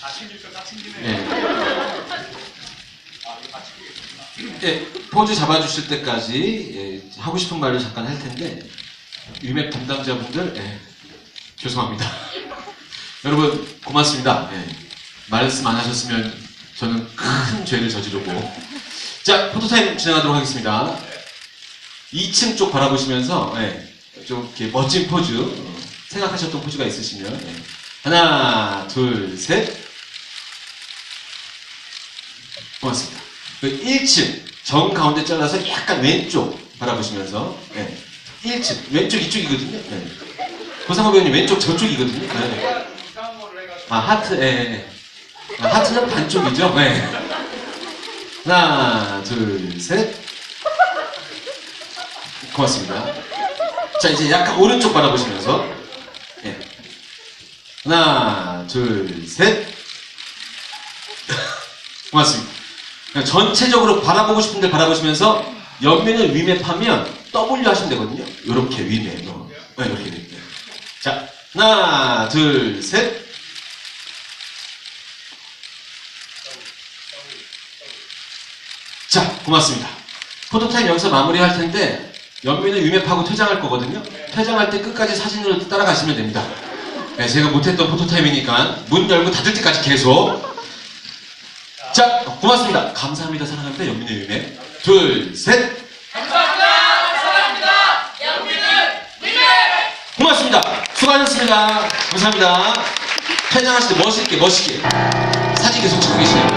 다 챙길 거다 챙기네. 예. 아, 이거 다 챙기겠구나. 예, 포즈 잡아주실 때까지 예, 하고 싶은 말을 잠깐 할 텐데 위맵 담당자분들 예, 죄송합니다. 여러분 고맙습니다. 예, 말씀 안 하셨으면 저는 큰 죄를 저지르고 자 포토타임 진행하도록 하겠습니다. 2층 쪽 바라보시면서 예, 좀 이렇게 멋진 포즈 어, 생각하셨던 포즈가 있으시면 예. 하나 둘 셋 고맙습니다. 그 1층 정 가운데 잘라서 약간 왼쪽 바라보시면서 네. 1층 왼쪽 이쪽이거든요. 네. 고상호 배우님 왼쪽 저쪽이거든요. 네. 아 하트 예. 예. 아, 하트는 반쪽이죠. 네. 하나 둘 셋. 고맙습니다. 자 이제 약간 오른쪽 바라보시면서 예. 하나 둘 셋. 고맙습니다. 전체적으로 바라보고 싶은 데 바라보시면서 옆면을 위맵하면 W 하시면 되거든요. 이렇게 위맵. 어. 네, 이렇게 됩니다. 자, 하나, 둘, 셋. 자, 고맙습니다. 포토타임 여기서 마무리할 텐데 옆면을 위맵하고 퇴장할 거거든요. 퇴장할 때 끝까지 사진으로 따라가시면 됩니다. 네, 제가 못했던 포토타임이니까 문 열고 닫을 때까지 계속 자, 고맙습니다. 감사합니다. 사랑합니다. 연민의 유네. 둘, 셋. 감사합니다. 사랑합니다. 영민을 위해. 고맙습니다. 수고하셨습니다. 감사합니다. 퇴장하실 때 멋있게, 멋있게. 사진 계속 찍고 계시네요.